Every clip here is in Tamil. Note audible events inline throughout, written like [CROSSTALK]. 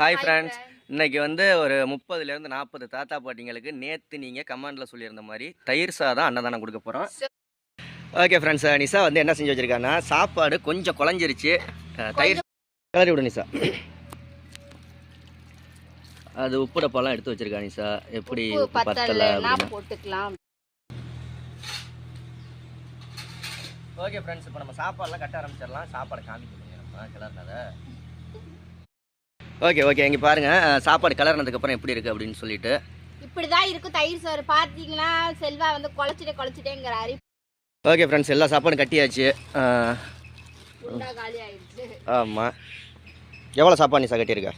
ஹாய் ஃப்ரெண்ட்ஸ் இன்னைக்கு வந்து ஒரு முப்பதுலேருந்து நாற்பது தாத்தா பாட்டிங்களுக்கு நேற்று நீங்கள் கமெண்டில் சொல்லியிருந்த மாதிரி தயிர் சாதம் அன்னதானம் கொடுக்க போகிறோம் ஓகே ஃப்ரெண்ட்ஸ் நிஷா வந்து என்ன செஞ்சு வச்சுருக்காங்கன்னா சாப்பாடு கொஞ்சம் குழஞ்சிருச்சு. தயிர் கிளறி விடு நிஷா. அது உப்பு டப்பாலாம் எடுத்து வச்சிருக்கா நிஷா. எப்படி பத்தலை போட்டுக்கலாம். ஓகே ஃப்ரெண்ட்ஸ் இப்போ நம்ம சாப்பாடுலாம் கட்ட ஆரம்பிச்சிடலாம். சாப்பாடு காமிக்கணும் நம்ம கிளறினதை. ஓகே ஓகே இங்கே பாருங்கள் சாப்பாடு கிளறினதுக்கப்புறம் எப்படி இருக்குது அப்படின்னு சொல்லிட்டு. இப்படிதான் இருக்கும் தயிர் சோறு பார்த்தீங்கன்னா செல்வா வந்து குழச்சிட்டே குழச்சிட்டேங்கிறாரு. ஓகே ஃப்ரெண்ட்ஸ் எல்லா சாப்பாடும் கட்டியாச்சு. உண்டா காலி ஆயிடுச்சு. ஆமாம் எவ்வளோ சாப்பாடு நிஷா கட்டியிருக்க?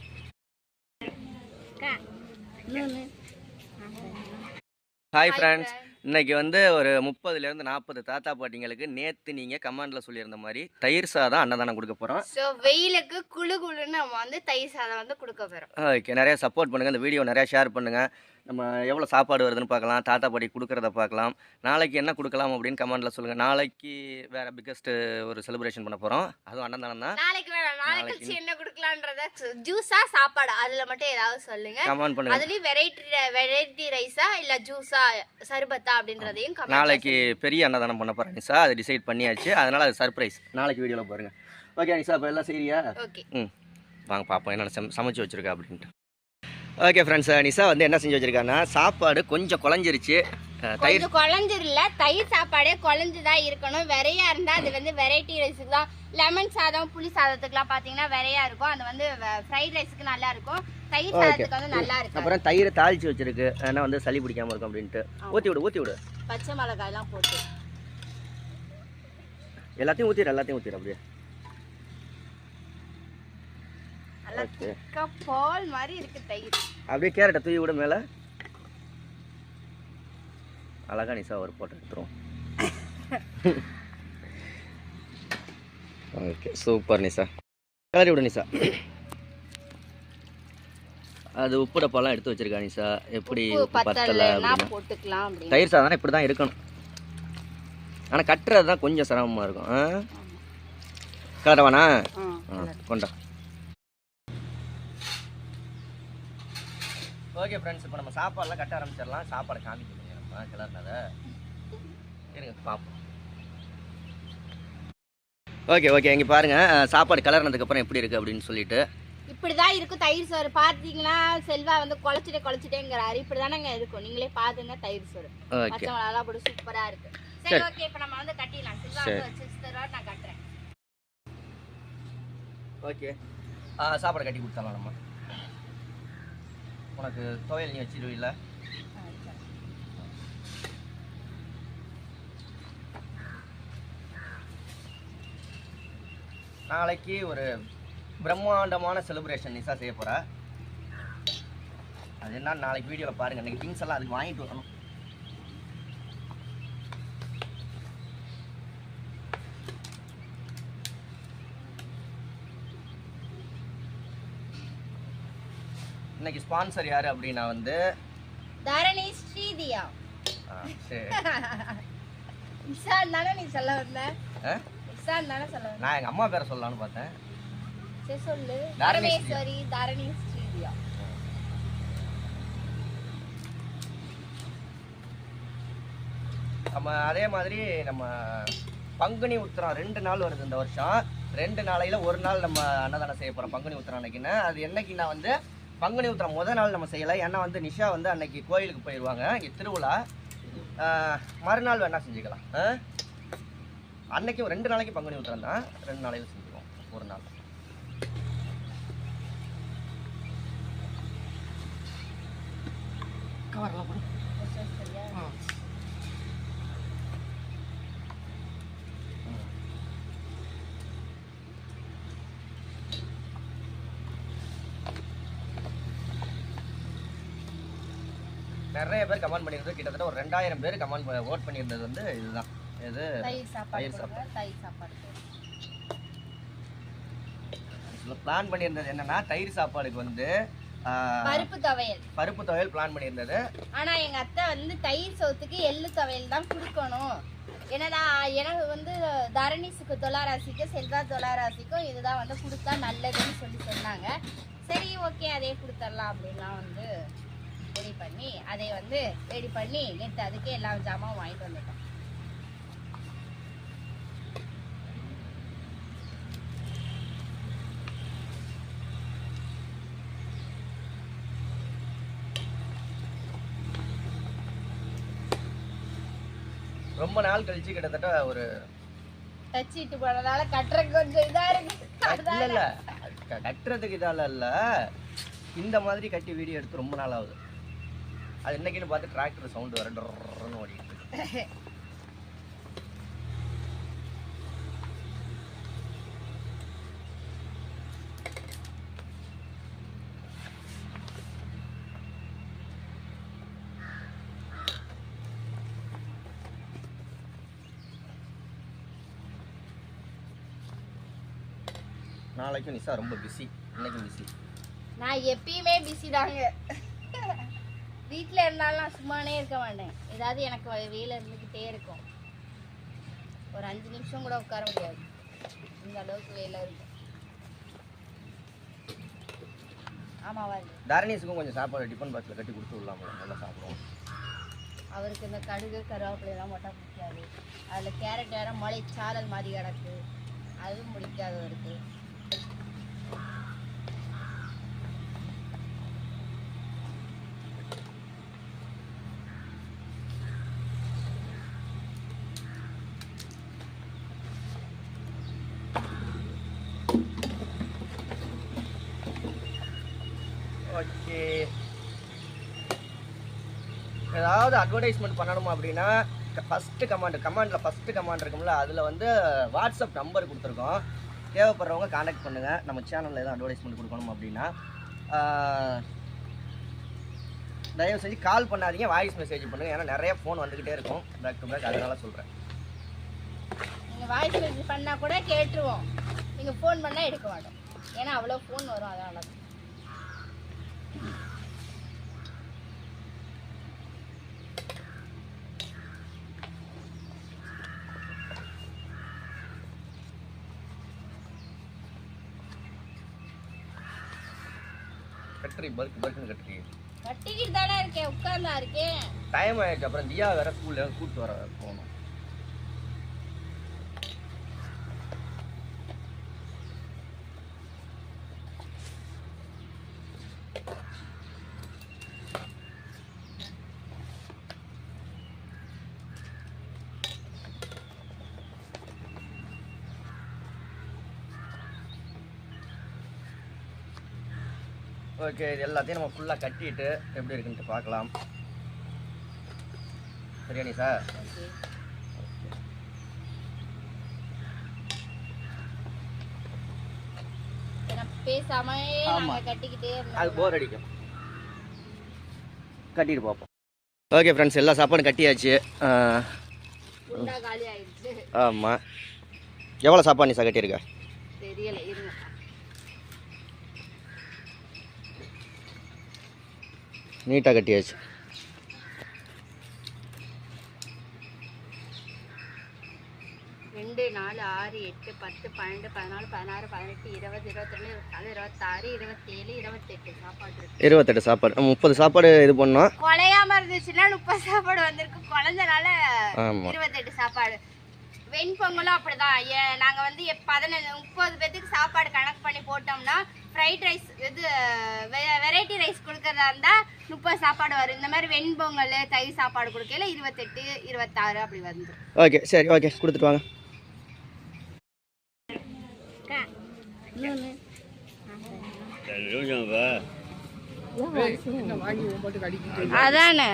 ஹாய் ஃப்ரெண்ட்ஸ் இன்னைக்கு வந்து ஒரு முப்பதுலேருந்து நாற்பது தாத்தா பாட்டிங்களுக்கு நேற்று நீங்கள் கமெண்டில் சொல்லியிருந்த மாதிரி தயிர் சாதம் அன்னதானம் கொடுக்க போகிறோம் ஸோ வெயிலுக்கு குளு குளுன்னு நம்ம வந்து தயிர் சாதம் வந்து கொடுக்க போறோம். ஓகே நிறைய சப்போர்ட் பண்ணுங்கள் இந்த வீடியோ நிறையா ஷேர் பண்ணுங்கள் நம்ம எவ்வளோ சாப்பாடு வருதுன்னு பார்க்கலாம் தாத்தா பாட்டி கொடுக்குறத பார்க்கலாம். நாளைக்கு என்ன கொடுக்கலாம் அப்படின்னு கமெண்டில் சொல்லுங்கள் நாளைக்கு வேறு பிக்கஸ்ட்டு ஒரு செலிப்ரேஷன் பண்ண போகிறோம் அதுவும் அன்னதானம் தான் நாளைக்கு வேணாம் நாளைக்கு என்ன கொடுக்கலான்றத ஜூஸா சாப்பாடு? அதுல மட்டும் ஏதாவது சொல்லுங்க. கமெண்ட் பண்ணுங்கள் அதுலயும் வெரைட்டி வெரைட்டி ரைஸா இல்ல ஜூஸா சர்பத்தா அப்படின்றதையும் நாளைக்கு பெரிய அன்னதானம் பண்ண போகிறேன் நிஷா. அது டிசைட் பண்ணியாச்சு. அதனால் அது சர்ப்ரைஸ் நாளைக்கு வீடியோவில் பாருங்கள் ஓகே நிஷா இப்போ எல்லாம் சரியா சொல்லுங்க. Okay. ம். வாங்க பார்ப்போம் என்ன சம் சமைச்சு வச்சுருக்கா அப்படின்ட்டு. ஓகே ஃப்ரெண்ட்ஸ் நிஷா வந்து என்ன செஞ்சு வச்சுருக்காங்கன்னா சாப்பாடு கொஞ்சம் குழஞ்சிருச்சு. தயிர் குழஞ்சிரல. தயிர் சாப்பாடே குழஞ்சுதான் இருக்கணும். வெரையா இருந்தா அது வந்து வெரைட்டி ரைஸுக்கு தான். லெமன் சாதம் புளி சாதத்துக்குலாம் பாத்தீங்கன்னா வெரையா இருக்கும். அது வந்து ஃப்ரைட் ரைஸ்க்கு நல்லா இருக்கும். தயிர். சாதத்துக்கு வந்து நல்லா இருக்கும் அப்புறம் தயிர் தாளிச்சு வச்சிருக்கு. ஏன்னா வந்து சளி பிடிக்காம இருக்கும் அப்படின்ட்டு. ஊற்றி விடு ஊற்றி விடு. பச்சை மிளகாய் எல்லாம் போட்டு. எல்லாத்தையும் ஊற்றிடு எல்லாத்தையும் ஊற்றிடு அப்படியே. நல்லா ஓகே திக்கா பால் மாதிரி இருக்கு தயிர். அப்படியே கேரட்டை தூவி விட மேலே. அழகா நிஷா ஒரு போட்டு எடுத்துருவோம். ஓகே சூப்பர் நிஷா கிளறி விடு நிஷா அது உப்பு டப்பாலாம் எடுத்து வச்சிருக்கா நிஷா எப்படி பத்தலை போட்டுக்கலாம் தயிர் சாதம் இப்படி தான் இருக்கணும். ஆனால் கட்டுறது தான் கொஞ்சம் சிரமமாக இருக்கும். ஆ? கொண்டா. ஓகே ஃப்ரெண்ட்ஸ் இப்போ நம்ம சாப்பாடுலாம் கட்ட ஆரம்பிச்சிடலாம். சாப்பாடு காமிக்கணும் நம்ம கிளறினதை. இருங்க பார்ப்போம் ஓகே ஓகே இங்கே பாருங்கள் சாப்பாடு கிளறினதுக்கப்புறம் எப்படி இருக்குது அப்படின்னு சொல்லிட்டு. இப்படிதான் இருக்கும் தயிர் சோறு. பாத்தீங்கன்னா செல்வா வந்து குழச்சிட்டே குழச்சிட்டேங்கிறாரு. இப்படிதானங்க இருக்கும். நீங்களே பாத்துங்க தயிர் சோறு. பச்சை மிளகாலாம் போட்டு சூப்பரா இருக்கு. சரி. ஓகே இப்போ நம்ம வந்து கட்டிடலாம். செல்வா. வந்து நான் கட்டுறேன். ஓகே சாப்பாடு கட்டி கொடுத்துடலாம் நம்ம. உனக்கு துவையல் நீ வச்சிருவீல்ல? நாளைக்கு ஒரு பிரம்மாண்டமான செலிப்ரேஷன் நிசா செய்ய போகிற அது என்ன நாளைக்கு வீடியோவில் பாருங்கள் இன்னைக்கு திங்ஸ் எல்லாம் அதுக்கு வாங்கிட்டு வரணும். இன்னைக்கு ஸ்பான்சர் யார் அப்படின்னா வந்து தரணி ஸ்ரீதியா. சரி. [LAUGHS] தானே நீ சொல்ல வந்த? ஆ? இஷான் தானே சொல்ல வந்த? நான் எங்கள் அம்மா பேரை சொல்லலாம்னு பார்த்தேன். சரி சொல்லு. தரணி தரணேஸ்வரி தரணி ஸ்ரீதியா. நம்ம அதே மாதிரி நம்ம பங்குனி உத்திரம் ரெண்டு நாள் வருது இந்த வருஷம். ரெண்டு நாளையில ஒரு நாள் நம்ம அன்னதானம் செய்ய போகிறோம் பங்குனி உத்திரம் அன்னைக்குன்னு. அது என்னைக்குன்னா வந்து பங்குனி உத்திரம் முதல் நாள் நம்ம செய்யலை. ஏன்னா வந்து நிஷா வந்து அன்னைக்கு கோயிலுக்கு போயிடுவாங்க இங்கே திருவிழா. மறுநாள் வேணால் செஞ்சுக்கலாம். அன்னைக்கு ரெண்டு நாளைக்கு பங்குனி உத்திரம் தான் ரெண்டு நாளையில் செஞ்சுக்குவோம் ஒரு நாள். கவர்லாம் போடு. நிறைய பேர் கமெண்ட் பண்ணியிருந்தது. கிட்டத்தட்ட ஒரு ரெண்டாயிரம் பேர் கமெண்ட் ஓட் பண்ணியிருந்தது வந்து இதுதான். இது தயிர் சாப்பாடு தயிர் சாப்பாடு. கொடுங்க. பிளான் பண்ணியிருந்தது என்னன்னா தயிர் சாப்பாடுக்கு வந்து பருப்பு துவையல். பருப்பு துவையல் பிளான் பண்ணியிருந்தது. ஆனா எங்க அத்தை வந்து தயிர் சோத்துக்கு எள்ளு துவையல் தான் கொடுக்கணும். என்னடா எனக்கு வந்து தரணிஸுக்கு தொலாராசிக்கும் செல்வா தொலாராசிக்கும் இதுதான் வந்து கொடுத்தா நல்லதுன்னு சொல்லி சொன்னாங்க. சரி ஓகே அதே கொடுத்துடலாம் அப்படின்லாம் வந்து ரெடி பண்ணி அதை வந்து ரெடி பண்ணி நேற்று அதுக்கே எல்லா ஜாமான் வாங்கிட்டு வந்துட்டோம். ரொம்ப நாள் கழிச்சு கிட்டத்தட்ட ஒரு தச்சிட்டு போனதால கட்டுற கொஞ்சம் இதா இருக்கு. இல்ல இல்ல கட்டுறதுக்கு இதால இல்ல. இந்த மாதிரி கட்டி வீடியோ எடுத்து ரொம்ப நாள் ஆகுது. அது என்னைக்குன்னு பார்த்து டிராக்டர் சவுண்ட் வர ஓடிட்டு நாளைக்கும் நிசா ரொம்ப பிஸி இன்னைக்கும் பிஸி நான் எப்பயுமே பிஸி தாங்க. வீட்டில் இருந்தாலும் நான் சும்மானே இருக்க மாட்டேன். ஏதாவது எனக்கு வே- வேலை இருந்துக்கிட்டே இருக்கும். ஒரு அஞ்சு நிமிஷம் கூட உட்கார முடியாது. இந்த அளவுக்கு வேலை இருக்கும் ஆமாவா? தரணீஸுக்கும் கொஞ்சம் சாப்பாடு டிஃபன் பாக்ஸில் கட்டி கொடுத்து விடலாம்ல நல்லா சாப்பிடுவோம். அவருக்கு இந்த கடுகு கருவேப்பிலையெல்லாம் போட்டால் பிடிக்காது. அதில் கேரட் வேற மலை சாரல் மாதிரி கிடக்கு. அதுவும் பிடிக்காது அவருக்கு. ஓகே. ஏதாவது அட்வர்டைஸ்மெண்ட் பண்ணணுமா அப்படின்னா ஃபஸ்ட்டு கமாண்ட் கமாண்டில் ஃபஸ்ட்டு கமாண்ட் இருக்கும்ல அதில் வந்து வாட்ஸ்அப் நம்பர் கொடுத்துருக்கோம். தேவைப்படுறவங்க காண்டாக்ட் பண்ணுங்கள் நம்ம சேனலில் எதுவும் அட்வர்டைஸ்மெண்ட் கொடுக்கணும் அப்படின்னா தயவு செஞ்சு கால் பண்ணாதீங்க வாய்ஸ் மெசேஜ் பண்ணுங்கள் ஏன்னா நிறைய ஃபோன் வந்துக்கிட்டே இருக்கும். பேக் டு பேக் அதனால சொல்கிறேன் நீங்கள் வாய்ஸ் மெசேஜ் பண்ணால் கூட கேட்டுருவோம். நீங்கள் ஃபோன் பண்ணால் எடுக்க மாட்டோம். ஏன்னா அவ்வளோ ஃபோன் வரும் அதனால கட்டுறி பர்க் பர்க்குன்னு கட்டுறி. கட்டிக்கிட்டு தானே இருக்கேன் உட்கார்ந்தா இருக்கேன். டைம் ஆயிடுச்சு. அப்புறம் தியா வேற ஸ்கூல்ல கூப்பிட்டு வர போகணும். ஓகே இது எல்லாத்தையும் நம்ம ஃபுல்லாக கட்டிட்டு எப்படி இருக்குன்ட்டு பார்க்கலாம். சரியா நீ சார் பேசாமே அது போர் அடிக்கும். கட்டிட்டு பார்ப்போம். ஓகே ஃப்ரெண்ட்ஸ் எல்லா சாப்பாடும் கட்டியாச்சு. ஆமாம் எவ்வளோ சாப்பாடு நீ சார் கட்டியிருக்க? தெரியல இருங்க நீட்டாக கட்டியாச்சு. ரெண்டு நாலு ஆறு எட்டு பத்து பன்னெண்டு பதினாலு பதினாறு பதினெட்டு இருபது இருபத்திரெண்டு இருபத்தாலு இருபத்தாறு இருபத்தேழு இருபத்தெட்டு சாப்பாடு இருபத்தெட்டு சாப்பாடு. முப்பது சாப்பாடு இது பண்ணோம். குலையாம இருந்துச்சுன்னா முப்பது சாப்பாடு வந்திருக்கு. குழந்தனால இருபத்தெட்டு சாப்பாடு. வெண்பொங்கலும் அப்படிதான். ஏ- நாங்க வந்து பதினஞ்சு முப்பது பேத்துக்கு சாப்பாடு கணக்கு பண்ணி போட்டோம்னா ஃப்ரைட் ரைஸ் இது வெரைட்டி ரைஸ் கொடுக்கறதா இருந்தா முப்பது சாப்பாடு வரும். இந்த மாதிரி வெண்பொங்கல் தயிர் சாப்பாடு கொடுக்கல இருபத்தெட்டு இருபத்தாறு அப்படி வந்துடும் ஓகே சரி ஓகே கொடுத்துட்டு வாங்க. அதானே.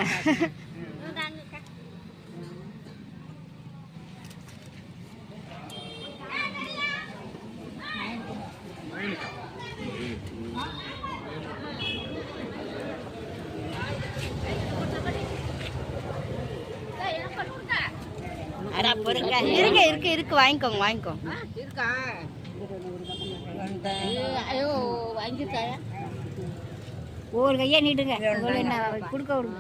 இருக்கு இருக்கு இருக்கு வாங்கிக்கோங்க வாங்கிக்கோங்க. ஐயோ வாங்கிக்கா ஒரு கையா நீட்டுங்க. கொடுக்க விடுங்க.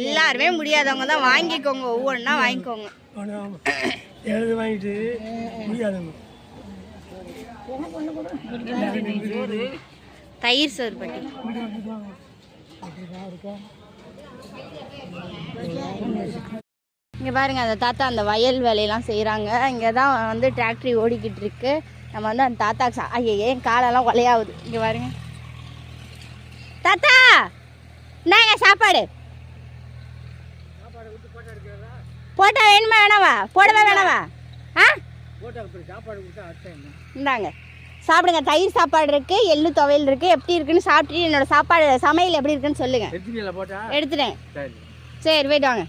எல்லாருமே முடியாதவங்க தான். வாங்கிக்கோங்க ஒவ்வொன்றா வாங்கிக்கோங்க. எழுது வாங்கிட்டு முடியாதுங்க. தயிர் சோறு பட்டி. இங்கே பாருங்க அந்த தாத்தா அந்த வயல் வேலையெல்லாம் செய்கிறாங்க இங்கே தான் வந்து டிராக்டரி ஓடிக்கிட்டு இருக்கு. நம்ம வந்து அந்த தாத்தாக்கு சா- ஐயே ஏன் காலெல்லாம் கொலையாகுது இங்கே பாருங்க. தாத்தா! இந்தாங்க சாப்பாடு. போட்டா வேணுமா வேணாவா? போடவா வேணாவா? ஆ? இந்தாங்க. சாப்பிடுங்க. தயிர் சாப்பாடு இருக்கு எள்ளு துவையல் இருக்கு. எப்படி இருக்குன்னு சாப்பிட்டுட்டு என்னோட சாப்பாடு சமையல் எப்படி இருக்குன்னு சொல்லுங்க. எத்தனையில் போட்டா? எடுத்துட்டேன். சரி. போயிட்டு வாங்க.